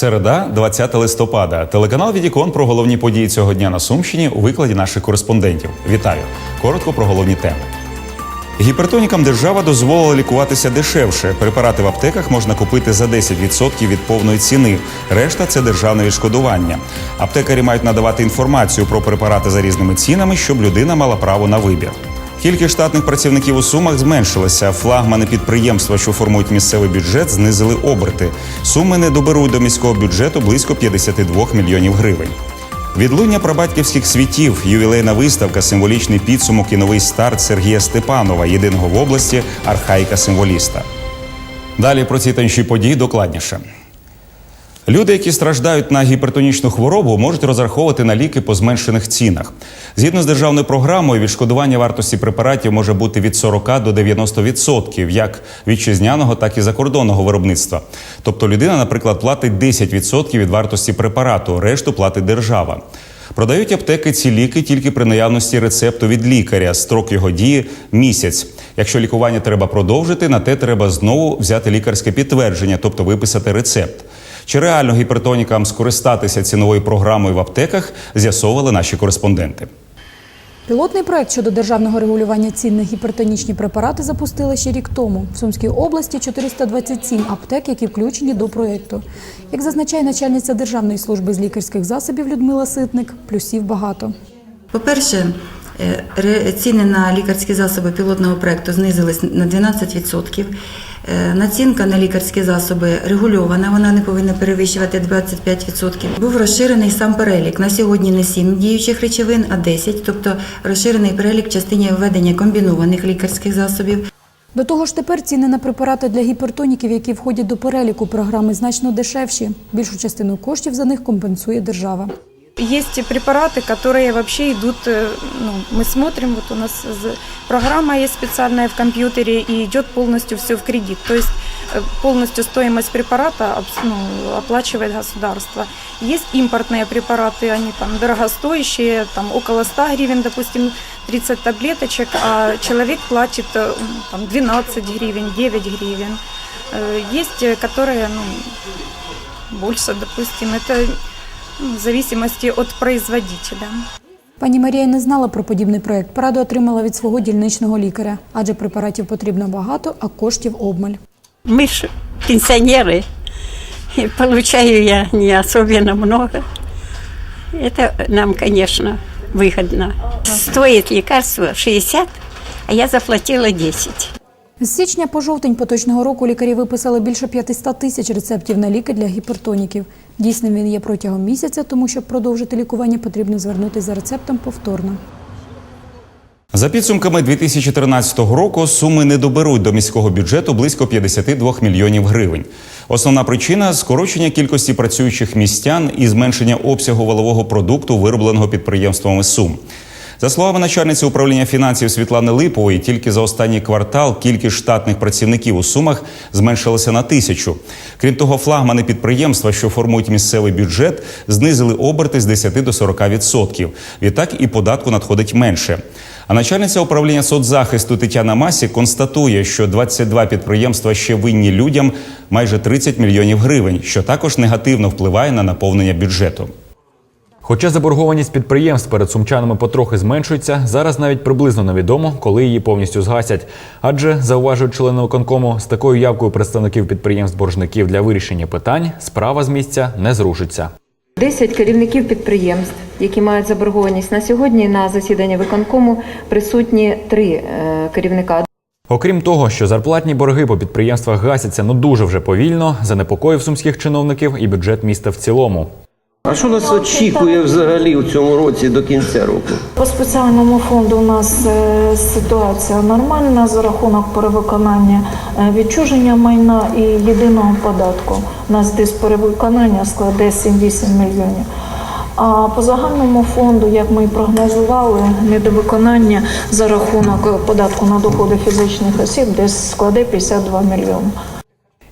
Середа, 20 листопада. Телеканал Відікон про головні події цього дня на Сумщині у викладі наших кореспондентів. Вітаю! Коротко про головні теми. Гіпертонікам держава дозволила лікуватися дешевше. Препарати в аптеках можна купити за 10% від повної ціни. Решта це державне відшкодування. Аптекарі мають надавати інформацію про препарати за різними цінами, щоб людина мала право на вибір. Кількість штатних працівників у сумах зменшилася. Флагмани підприємства, що формують місцевий бюджет, знизили оберти. Суми не доберуть до міського бюджету близько 52 мільйонів гривень. Відлуння прабатьківських світів, ювілейна виставка, символічний підсумок і новий старт Сергія Степанова, єдиного в області архаїка символіста. Далі про ці та події докладніше. Люди, які страждають на гіпертонічну хворобу, можуть розраховувати на ліки по зменшених цінах. Згідно з державною програмою, відшкодування вартості препаратів може бути від 40 до 90%, як вітчизняного, так і закордонного виробництва. Тобто людина, наприклад, платить 10% від вартості препарату, решту платить держава. Продають аптеки ці ліки тільки при наявності рецепту від лікаря. Строк його дії місяць. Якщо лікування треба продовжити, на те треба знову взяти лікарське підтвердження, тобто виписати рецепт. Чи реально гіпертонікам скористатися ціновою програмою в аптеках, з'ясовували наші кореспонденти. Пілотний проект щодо державного регулювання цін на гіпертонічні препарати запустили ще рік тому. В Сумській області 427 аптек, які включені до проекту. Як зазначає начальниця Державної служби з лікарських засобів Людмила Ситник, плюсів багато. По-перше, е, ціни на лікарські засоби пілотного проекту знизились на 12%. Е, Націнка на лікарські засоби регульована, вона не повинна перевищувати 25%. Був розширений сам перелік. На сьогодні не 7 діючих речовин, а 10, тобто розширений перелік в частині введення комбінованих лікарських засобів. До того ж, тепер ціни на препарати для гіпертоніків, які входять до переліку програми, значно дешевші. Більшу частину коштів за них компенсує держава. Есть и препараты, которые вообще идут, э, ну, мы смотрим, вот у нас з- программа есть специальная в компьютере и идет полностью все в кредит. То есть э, полностью стоимость препарата обс- ну, оплачивает государство. Есть импортные препараты, они там дорогостоящие, там около 100 гривен, допустим, 30 таблеточек, а человек платит э, там, 12 гривен, 9 гривен. Э, Есть, э, которые, ну, больше, допустим, это ну, в зависимости от производителя. Пані Марія не знала про подібний проект. Пораду отримала від свого дільничного лікаря, адже препаратів потрібно багато, а коштів обмаль. Мы ж пенсионеры, и получаю я не особенно много. Это нам, конечно, выгодно. Стоит лекарство 60, а я заплатила 10. З січня по жовтень поточного року лікарі виписали більше 500 тисяч рецептів на ліки для гіпертоніків. Дійсним він є протягом місяця, тому щоб продовжити лікування, потрібно звернутися за рецептом повторно. За підсумками 2013 року суми не доберуть до міського бюджету близько 52 мільйонів гривень. Основна причина скорочення кількості працюючих містян і зменшення обсягу валового продукту, виробленого підприємствами Сум. За словами начальниці управління фінансів Світлани Липової, тільки за останній квартал кількість штатних працівників у сумах зменшилася на тисячу. Крім того, флагмани підприємства, що формують місцевий бюджет, знизили оберти з 10 до 40%. Відтак і податку надходить менше. А начальниця управління соцзахисту Тетяна Масі констатує, що 22 підприємства ще винні людям майже 30 мільйонів гривень, що також негативно впливає на наповнення бюджету. Хоча заборгованість підприємств перед сумчанами потрохи зменшується, зараз навіть приблизно невідомо, коли її повністю згасять. Адже зауважують члени виконкому, з такою явкою представників підприємств-боржників для вирішення питань справа з місця не зрушиться. 10 керівників підприємств, які мають заборгованість на сьогодні, на засіданні виконкому присутні три е, керівника. Окрім того, що зарплатні борги по підприємствах гасяться ну дуже вже повільно, занепокоїв сумських чиновників і бюджет міста в цілому. А що нас очікує взагалі у цьому році до кінця року? По спеціальному фонду у нас е, ситуація нормальна за рахунок перевиконання е, відчуження майна і єдиного податку. У нас десь перевиконання складе 7-8 мільйонів. А по загальному фонду, як ми і прогнозували, недовиконання за рахунок податку на доходи фізичних осіб десь складе 52 мільйони.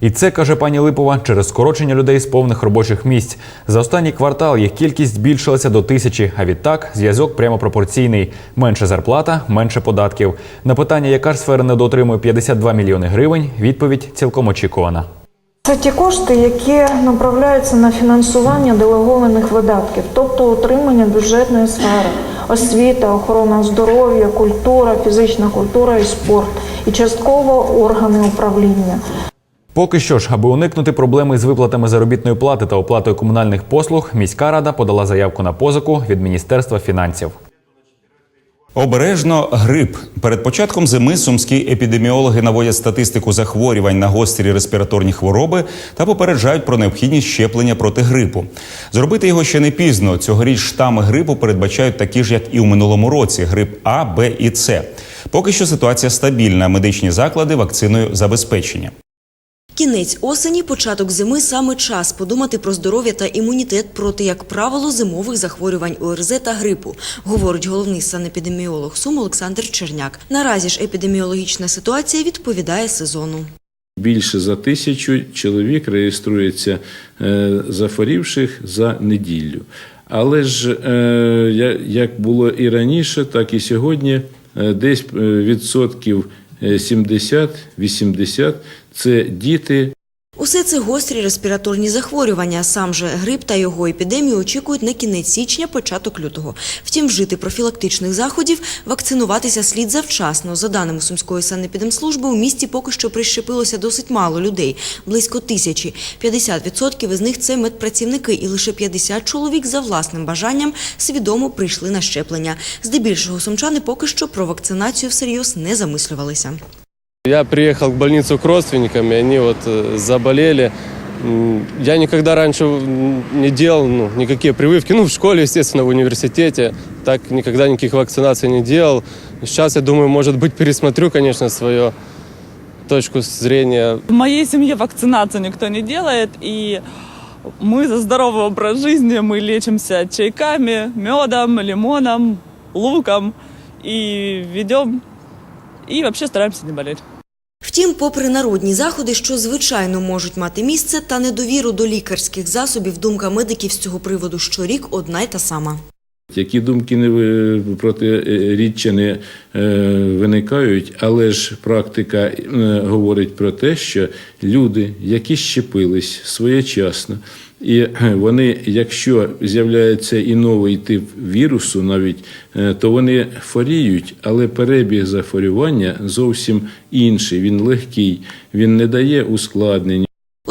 І це каже пані Липова через скорочення людей з повних робочих місць. За останній квартал їх кількість збільшилася до тисячі. А відтак зв'язок прямо пропорційний: менше зарплата, менше податків. На питання, яка ж сфера недоотримує 52 мільйони гривень, відповідь цілком очікувана. Це ті кошти, які направляються на фінансування делегованих видатків, тобто утримання бюджетної сфери, освіта, охорона здоров'я, культура, фізична культура і спорт, і частково органи управління. Поки що ж, аби уникнути проблеми з виплатами заробітної плати та оплатою комунальних послуг, міська рада подала заявку на позику від Міністерства фінансів. Обережно грип. Перед початком зими сумські епідеміологи наводять статистику захворювань на гострі респіраторні хвороби та попереджають про необхідність щеплення проти грипу. Зробити його ще не пізно. Цьогоріч штами грипу передбачають такі ж, як і у минулому році: грип А, Б і С. Поки що ситуація стабільна. Медичні заклади вакциною забезпечені. Кінець осені, початок зими саме час подумати про здоров'я та імунітет проти, як правило, зимових захворювань ОРЗ та грипу, говорить головний санепідеміолог Сум Олександр Черняк. Наразі ж епідеміологічна ситуація відповідає сезону. Більше за тисячу чоловік реєструється е, захворівших за неділю. Але ж е, як було і раніше, так і сьогодні, е, десь відсотків 70-80 це діти Усе це гострі респіраторні захворювання. Сам же грип та його епідемію очікують на кінець січня, початок лютого. Втім, вжити профілактичних заходів, вакцинуватися слід завчасно. За даними Сумської санепідемслужби, у місті поки що прищепилося досить мало людей – близько тисячі. 50% із них – це медпрацівники, і лише 50 чоловік за власним бажанням свідомо прийшли на щеплення. Здебільшого сумчани поки що про вакцинацію всерйоз не замислювалися. Я приехал в больницу к родственникам, и они вот э, заболели. Я никогда раньше не делал ну, никакие прививки. Ну, в школе, естественно, в университете. Так никогда никаких вакцинаций не делал. Сейчас, я думаю, может быть, пересмотрю, конечно, свою точку зрения. В моей семье вакцинацию никто не делает, и мы за здоровый образ жизни, мы лечимся чайками, медом, лимоном, луком и ведем, и вообще стараемся не болеть. Втім, попри народні заходи, що звичайно можуть мати місце, та недовіру до лікарських засобів, думка медиків з цього приводу щорік одна й та сама. Які думки не протиріччя не е, виникають, але ж практика е, говорить про те, що люди, які щепились своєчасно, і е, вони, якщо з'являється і новий тип вірусу, навіть е, то вони хворіють, але перебіг захворювання зовсім інший. Він легкий, він не дає ускладнень.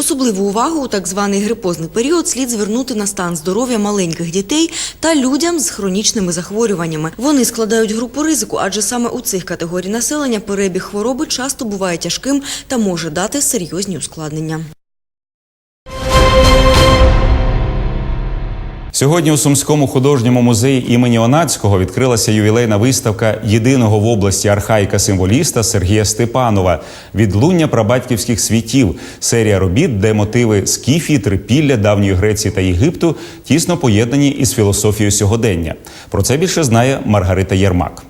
Особливу увагу у так званий грипозний період слід звернути на стан здоров'я маленьких дітей та людям з хронічними захворюваннями. Вони складають групу ризику, адже саме у цих категорій населення перебіг хвороби часто буває тяжким та може дати серйозні ускладнення. Сьогодні у Сумському художньому музеї імені Онацького відкрилася ювілейна виставка єдиного в області архаїка-символіста Сергія Степанова Відлуння прабатьківських світів. Серія робіт, де мотиви скіфії, трипілля давньої Греції та Єгипту тісно поєднані із філософією сьогодення. Про це більше знає Маргарита Єрмак.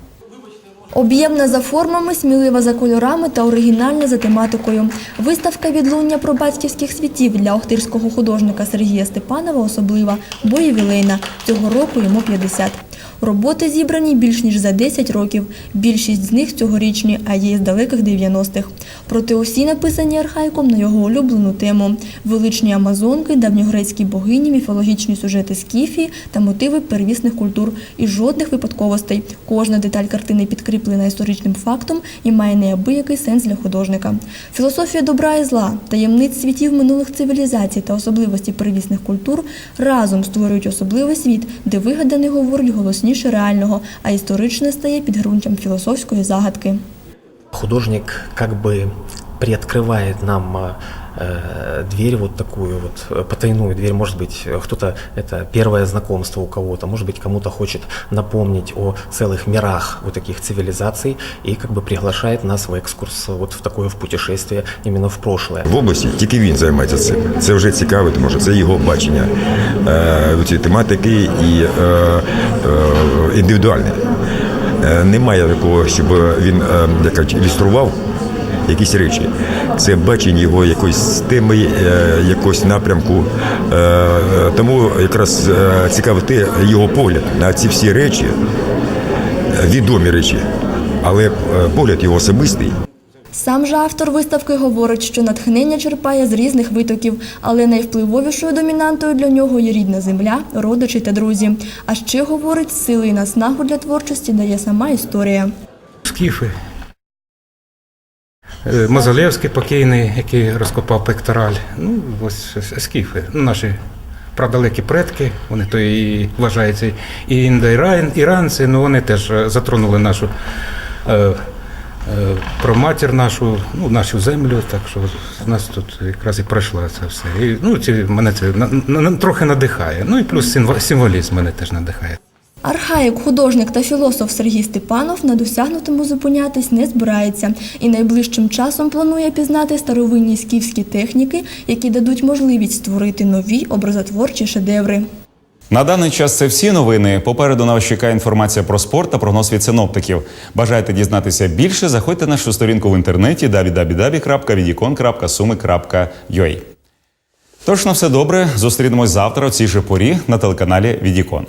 Об'ємна за формами, смілива за кольорами та оригінальна за тематикою. Виставка відлуння про батьківських світів для охтирського художника Сергія Степанова особлива, бо ювілейна. Цього року йому 50. Роботи зібрані більш ніж за 10 років. Більшість з них цьогорічні, а є з далеких 90-х. Проте усі написані архаїком на його улюблену тему: величні амазонки, давньогрецькі богині, міфологічні сюжети скіфії та мотиви первісних культур. І жодних випадковостей. Кожна деталь картини підкріплена історичним фактом і має неабиякий сенс для художника. Філософія добра і зла, таємниць світів минулих цивілізацій та особливості первісних культур разом створюють особливий світ, де вигаданий говорить голосніше реального, а історичне стає підґрунтям філософської загадки. Художник как бы приоткрывает нам э, дверь вот такую вот, э, потайную дверь, может быть, э, кто-то, это первое знакомство у кого-то, может быть, кому-то хочет напомнить о целых мирах вот таких цивилизаций и как бы приглашает нас в экскурс вот в такое в путешествие именно в прошлое. В області тільки він займається цим. Це вже цікаво, тому що це його бачення е, цієї тематики і е, е, індивідуальне. Е, немає такого, щоб він е, як кажуть, ілюстрував якісь речі. Це бачення його якоїсь теми, е, якогось напрямку. Е, е, Тому якраз цікаво те, його погляд на ці всі речі, відомі речі, але погляд його особистий. Сам же автор виставки говорить, що натхнення черпає з різних витоків, але найвпливовішою домінантою для нього є рідна земля, родичі та друзі. А ще говорить, сили і наснагу для творчості дає сама історія. Скіфи. Е, Мозолевський покійний, який розкопав пектораль. Ну, ось скіфи. Ну, наші прадалекі предки, вони то і вважаються і індоіран- іранці, ну вони теж е, затронули нашу е, е, про матір нашу, ну, нашу землю, так що з нас тут якраз і пройшло це все. І, ну, ці, мене це на, на, трохи надихає. Ну і плюс символізм мене теж надихає. Архаїк, художник та філософ Сергій Степанов на досягнутому зупинятись не збирається і найближчим часом планує пізнати старовинні скіфські техніки, які дадуть можливість створити нові образотворчі шедеври. На даний час це всі новини. Попереду на вас чекає інформація про спорт та прогноз від синоптиків. Бажаєте дізнатися більше? Заходьте на нашу сторінку в інтернеті www.vidikon.sumi.ua Тож на все добре. Зустрінемось завтра о цій же порі на телеканалі Відікон.